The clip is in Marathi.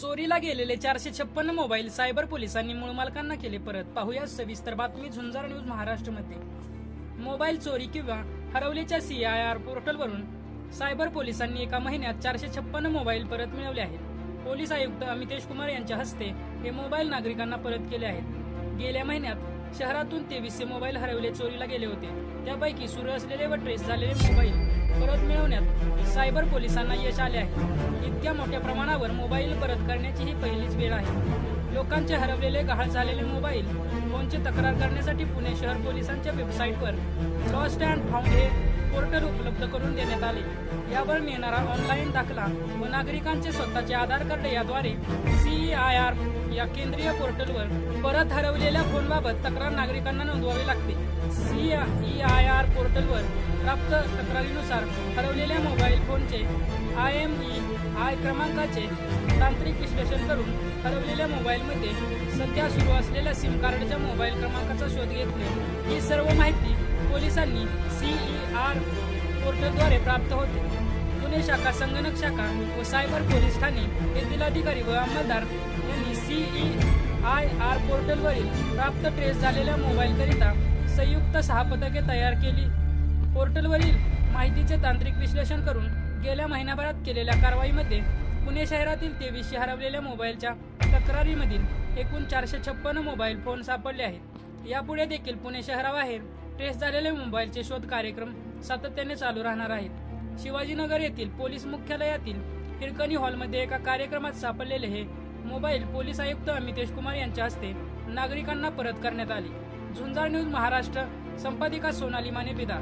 चोरीला गेलेले चारशे छप्पन्न मोबाईल सायबर पोलिसांनी मूळ मालकांना केले परत. पाहूया सविस्तर बातमी झुंजार न्यूज महाराष्ट्रमध्ये. मोबाईल चोरी किंवा हरवलेच्या सी आय आर पोर्टलवरून सायबर पोलिसांनी एका महिन्यात चारशे छप्पन्न मोबाईल परत मिळवले आहेत. पोलीस आयुक्त अमितेश कुमार यांच्या हस्ते हे मोबाईल नागरिकांना परत केले आहेत. गेल्या महिन्यात शहरातून तेवीसशे मोबाईल हरवले चोरीला गेले होते. त्यापैकी सुरू असलेले व ट्रेस झालेले मोबाईल परत मिळवण्यात सायबर पोलिसांना यश आले आहे. इतक्या मोठ्या प्रमाणावर मोबाईल परत करण्याची ही पहिलीच वेळ आहे. लोकांचे हरवलेले गहाळ झालेले मोबाईल फोनची तक्रार करण्यासाठी पुणे शहर पोलिसांच्या वेबसाईटवर लॉस्ट अँड फाउंड हे पोर्टल उपलब्ध करून देण्यात आले. यावर मिळणारा ऑनलाईन दाखला व नागरिकांचे स्वतःचे आधार कार्ड याद्वारे सीई आय आर या केंद्रीय पोर्टलवर परत हरवलेल्या फोनबाबत तक्रार नागरिकांना नोंदवावी लागते. सीई आय आर पोर्टलवर प्राप्त तक्रारीनुसार हरवलेल्या मोबाईल फोनचे आय एम ई आय क्रमांकाचे तांत्रिक विश्लेषण करून हरवलेल्या मोबाईलमध्ये सध्या सुरू असलेल्या सिम कार्डच्या मोबाईल क्रमांकाचा शोध घेतले ही सर्व माहिती पोलिसांनी सी ई आर पोर्टलद्वारे प्राप्त होते. पुणे शाखा संगणक शाखा व सायबर पोलीस ठाणे येथील अधिकारी व अंमलदार यांनी सी ई आय आर पोर्टलवरील प्राप्त ट्रेस झालेल्या मोबाईलकरिता संयुक्त सहा पथके तयार केली. पोर्टलवरील माहितीचे तांत्रिक विश्लेषण करून गेल्या महिनाभरात केलेल्या कारवाईमध्ये पुणे शहरातील तेवीसशे हरवलेल्या मोबाईलच्या तक्रारीमधील एकूण चारशे छप्पन्न मोबाईल फोन सापडले आहेत. यापुढे देखील पुणे शहराबाहेर ट्रेस झालेले मोबाईलचे शोध कार्यक्रम सातत्याने चालू राहणार आहेत. शिवाजीनगर येथील पोलीस मुख्यालयातील हिरकणी हॉलमध्ये एका कार्यक्रमात सापडलेले हे मोबाईल पोलीस आयुक्त अमितेश कुमार यांच्या हस्ते नागरिकांना परत करण्यात आली. झुंजार न्यूज महाराष्ट्र संपादिका सोनाली माने बिदा.